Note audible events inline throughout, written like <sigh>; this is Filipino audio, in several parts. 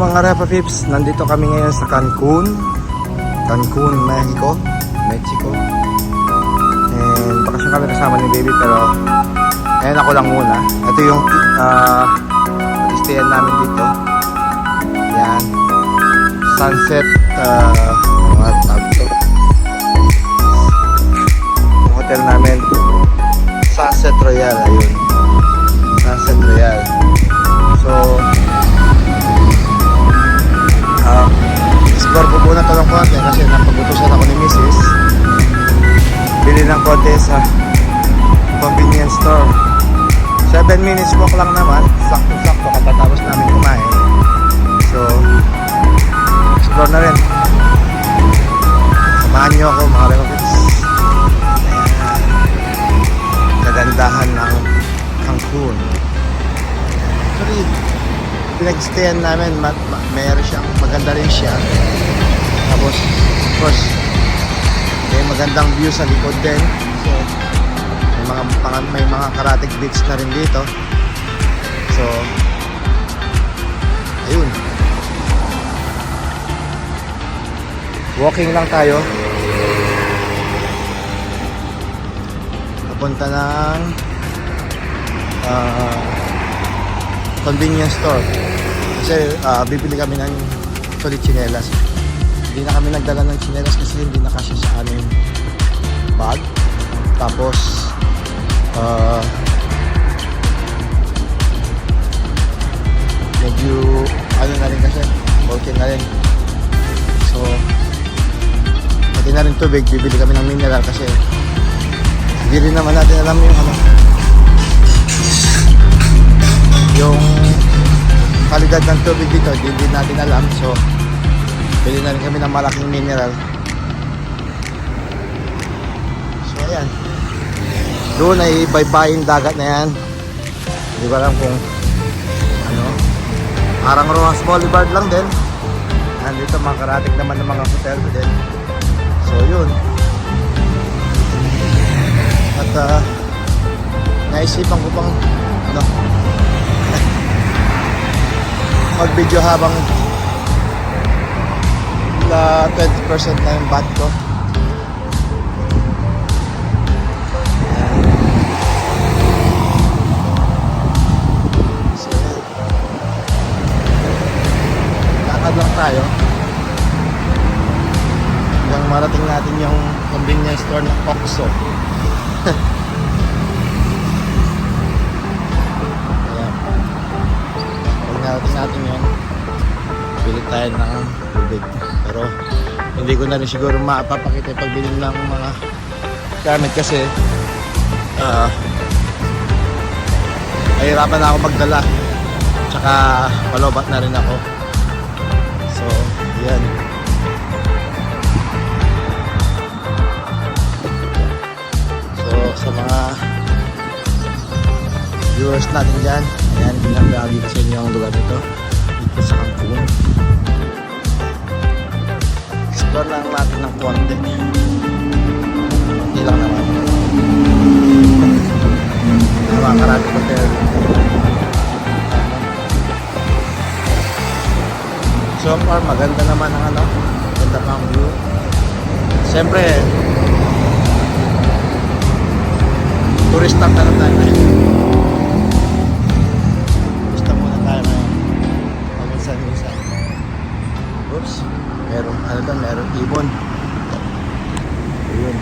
mga Repa Pips, nandito kami ngayon sa Cancun. Cancun, Mexico. Mexico. And bakasyon kami kasama ni baby pero ngayon ako lang muna. Ito yung uh, stayan namin dito. Yan. Sunset uh, konti sa convenience store. 7 minutes walk lang naman. Sakto-sakto katatapos namin kumain. So, explore na rin. Samahan niyo ako mga. Ayan. Kagandahan ng Cancun. Actually, pinag-stayan namin, ma- ma- mayroon siyang, maganda rin siya. Tapos, of course, may magandang view sa likod din. May mga, may mga karatig beach na rin dito. So, ayun. Walking lang tayo. Papunta ng ah, convenience store. Kasi ah, bibili kami ng solid chinelas. Hindi na kami nagdala ng chinelas kasi hindi na kasya sa aming bag. Tapos, ah, medyo ano na rin kasi, bulky na rin. So, pati na rin tubig, bibili kami ng mineral kasi hindi rin naman natin alam yung ano, yung kalidad ng tubig dito, hindi natin alam. So, bili na rin kami ng malaking mineral. So, ayan. Doon ay baybayin dagat na yan. Hindi ko alam kung ano. Parang Rojas Boulevard lang din. Nandito makarating naman ng mga hotel din. So, yun. At, ah, naisipan ko pang, ano, <laughs> mag-video habang na 20% na yung bat ko. Tayo. Hanggang marating natin yung convenience store ng Oxxo. <laughs> Ayan. Pag natin yun, bili tayo ng tubig. Pero hindi ko na rin siguro mapapakita yung pagbili ng mga gamit kasi ah nahirapan na ako magdala. Tsaka palobat na rin ako. Yan. So, sa mga viewers natin dyan, ayan, binabagi ko sa inyo ang lugar nito dito sa Cancun. Explore lang natin ng konti. Far, maganda naman ang ano. Maganda pa ang view. Siyempre, turista na lang tayo ngayon. Turista muna tayo ngayon. Paminsan-minsan. Oops. Meron, ano to, meron ibon. Ayun.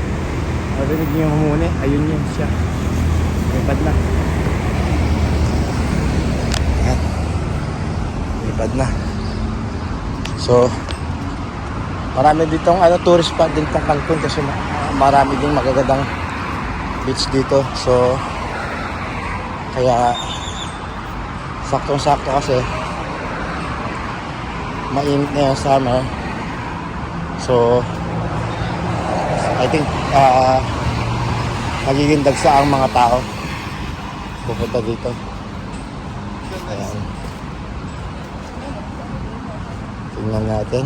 Marinig niyo yung humuni. Ayun yun siya. Lipad na. Lipad na. So, marami ditong ano, tourist spot din tong Cancun kasi ma- marami ding magagandang beach dito. So, kaya saktong-sakto kasi mainit na yung summer. So, I think uh, magiging dagsa ang mga tao pupunta dito. Ayan. Tingnan natin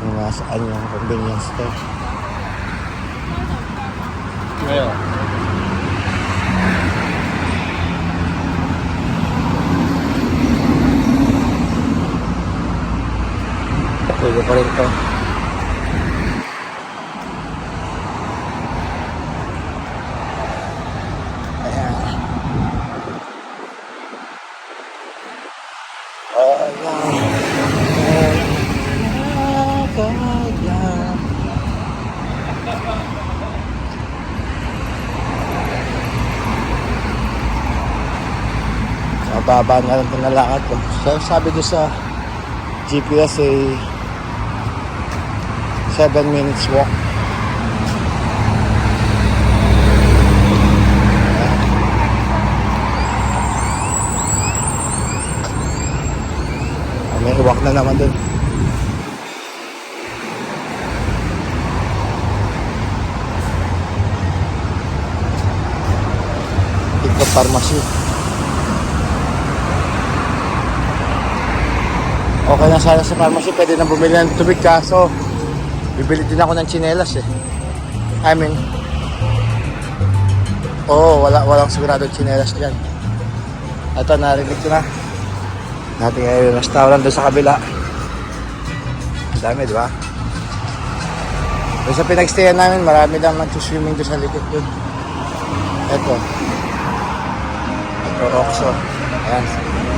kung nasaan yung convenience store. Ngayon. Pwede pa rin to. Sa baba na lang pinalakad ko. So, sabi doon sa GPS ay 7 minutes walk. Ah, May walk na naman doon. Ito pharmacy. Okay lang sana sa pharmacy, pwede na bumili ng tubig kaso bibili din ako ng tsinelas eh. I mean, oo, wala, walang sigurado tsinelas dyan. Ito, narinig ko na. Natin yung restaurant doon sa kabila. Ang dami, di ba? Doon sa pinagstayan namin, marami lang nag-swimming doon sa likod doon. Ito. Ito, Oxo. Ayan.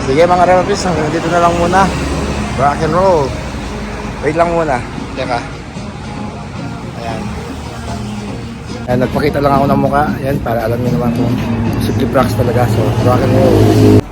Sige mga hanggang dito na lang muna. Rock and roll. Wait lang muna. Teka. Ayan. Ayan, nagpakita lang ako ng mukha. Ayan, para alam niyo naman kung simple practice talaga. So, rock and roll.